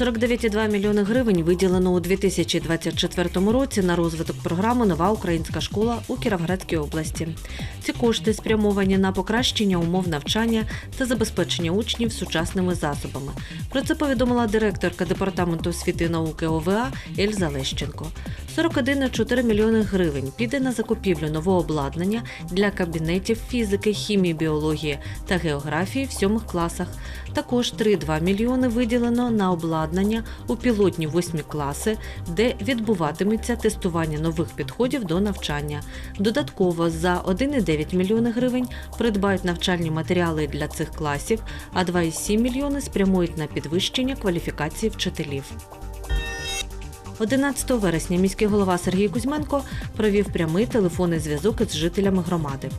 49,2 мільйони гривень виділено у 2024 році на розвиток програми Нова українська школа у Кіровоградській області. Ці кошти спрямовані на покращення умов навчання та забезпечення учнів сучасними засобами. Про це повідомила директорка департаменту освіти і науки ОВА Ельза Лещенко. 41,4 мільйони гривень піде на закупівлю нового обладнання для кабінетів фізики, хімії, біології та географії в сьомих класах. Також 3,2 мільйони виділено на обладнання у пілотні восьмі класи, де відбуватиметься тестування нових підходів до навчання. Додатково за 1,9 мільйони гривень придбають навчальні матеріали для цих класів, а 2,7 мільйони спрямують на підвищення кваліфікації вчителів. 11 вересня міський голова Сергій Кузьменко провів прямий телефонний зв'язок із жителями громади.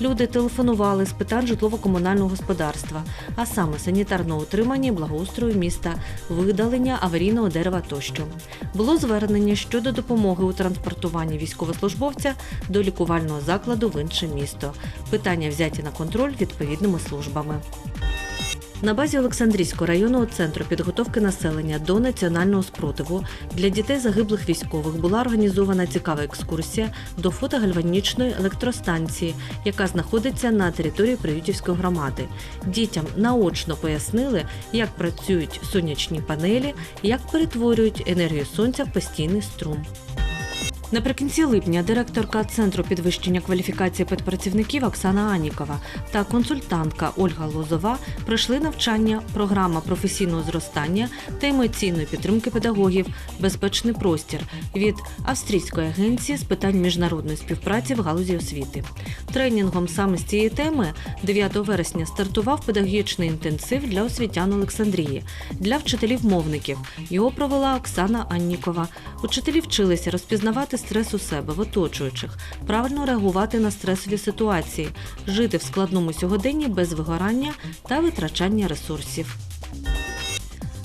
Люди телефонували з питань житлово-комунального господарства, а саме санітарного утримання благоустрою міста, видалення аварійного дерева тощо. Було звернення щодо допомоги у транспортуванні військовослужбовця до лікувального закладу в інше місто. Питання взяті на контроль відповідними службами. На базі Олександрійського районного центру підготовки населення до національного спротиву для дітей загиблих військових була організована цікава екскурсія до фотогальванічної електростанції, яка знаходиться на території Приютівської громади. Дітям наочно пояснили, як працюють сонячні панелі, як перетворюють енергію сонця в постійний струм. Наприкінці липня директорка Центру підвищення кваліфікації педпрацівників Оксана Анікова та консультантка Ольга Лозова пройшли навчання, програма професійного зростання та емоційної підтримки педагогів Безпечний простір від австрійської агенції з питань міжнародної співпраці в галузі освіти. Тренінгом саме з цієї теми 9 вересня стартував педагогічний інтенсив для освітян Олександрії для вчителів-мовників. Його провела Оксана Аннікова. Учителі вчилися розпізнавати стрес у себе в оточуючих, правильно реагувати на стресові ситуації, жити в складному сьогоденні без вигорання та витрачання ресурсів.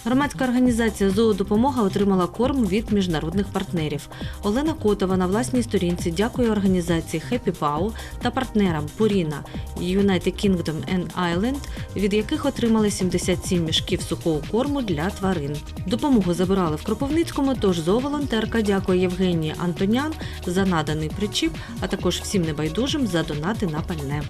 Громадська організація Зоодопомога отримала корм від міжнародних партнерів. Олена Котова на власній сторінці дякує організації Happy Pau та партнерам Purina United Kingdom and Ireland, від яких отримали 77 мішків сухого корму для тварин. Допомогу забирали в Кропивницькому, тож зооволонтерка дякує Євгенії Антонян за наданий причіп, а також всім небайдужим за донати на пальне.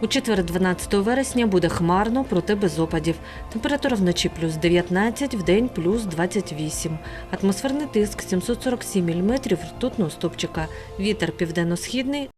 У четвер, 12 вересня, буде хмарно, проте без опадів. Температура вночі плюс 19, вдень плюс 28. Атмосферний тиск 747 мм ртутного стопчика. Вітер південно-східний